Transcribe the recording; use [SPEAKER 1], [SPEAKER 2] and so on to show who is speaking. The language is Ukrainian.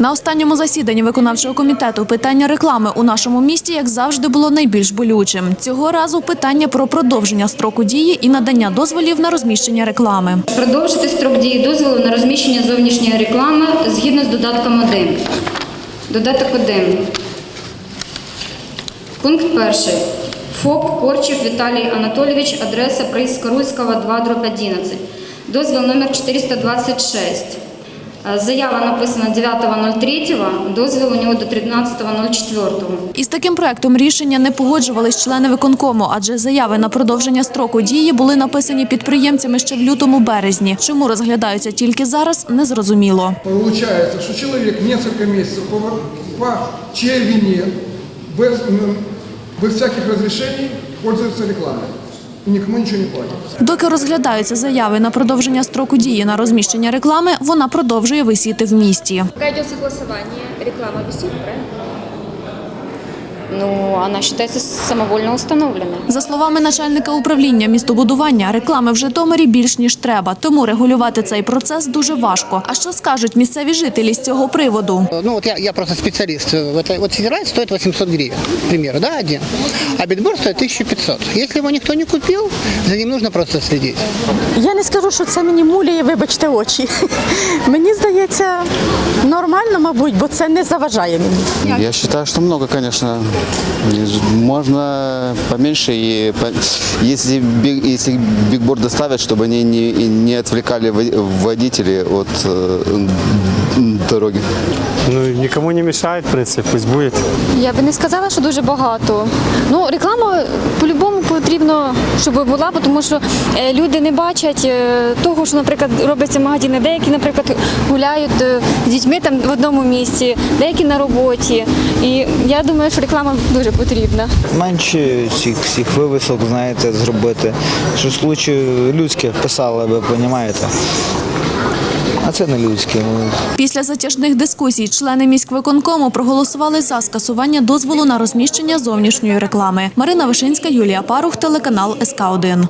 [SPEAKER 1] На останньому засіданні виконавчого комітету питання реклами у нашому місті, як завжди, було найбільш болючим. Цього разу питання про продовження строку дії і надання дозволів на розміщення реклами.
[SPEAKER 2] Продовжити строк дії дозволу на розміщення зовнішньої реклами згідно з додатком 1. Додаток 1. Пункт 1. ФОП Корчів Віталій Анатолійович, адреса Приїзька Руського, 2, дроб 11. Дозвіл номер 426. Е, Заява написана 9.03, дозвіл у нього до 13.04.
[SPEAKER 1] Із таким проектом рішення не погоджувались члени виконкому, адже заяви на продовження строку дії були написані підприємцями ще в лютому-березні. Чому розглядаються тільки зараз, незрозуміло.
[SPEAKER 3] Получается, что человек несколько месяцев по, по чьей без, без всяких разрешений, пользуется рекламой. И никому ничего не платять.
[SPEAKER 1] Доки розглядаються заяви на продовження строку дії на розміщення реклами, вона продовжує висіти в місті.
[SPEAKER 4] Пока идет голосування, реклама висит, правильно?
[SPEAKER 2] Ну, вона вважається самовольно установлена.
[SPEAKER 1] За словами начальника управління містобудування, реклами в Житомирі більш ніж треба, тому регулювати цей процес дуже важко. А що скажуть місцеві жителі з цього приводу?
[SPEAKER 5] Ну вот я, я просто специалист. Вот, вот федераль стоит 800 гривен, к примеру, да, один. А битбор стоит 1500. Если его никто не купил, за ним нужно просто следить.
[SPEAKER 6] Я не скажу, що це мені муляє, вибачте, очі. Мені здається, нормально, мабуть, бо це не заважає мені.
[SPEAKER 7] Я считаю, что много, конечно. Можно поменьше, и если, если бигборды ставят, чтобы они не, не отвлекали во- водителей от э, дороги.
[SPEAKER 8] Ну, никому не мешает, в принципе, пусть будет.
[SPEAKER 4] Я би не сказала, що дуже багато. Ну, реклама по-любому потрібно, щоб була, бо тому що е, люди не бачать е, того, що, наприклад, робиться магазини. Деякі, наприклад, гуляють е, з дітьми там в одному місці, деякі на роботі. І я думаю, що реклама дуже потрібна.
[SPEAKER 9] менше всіх, всіх вивісок, знаєте, зробити. Що случай людське писали, ви розумієте. А це не людське.
[SPEAKER 1] Після затяжних дискусій члени міськвиконкому проголосували за скасування дозволу на розміщення зовнішньої реклами. Марина Вишинська, Юлія Парух, телеканал СК 1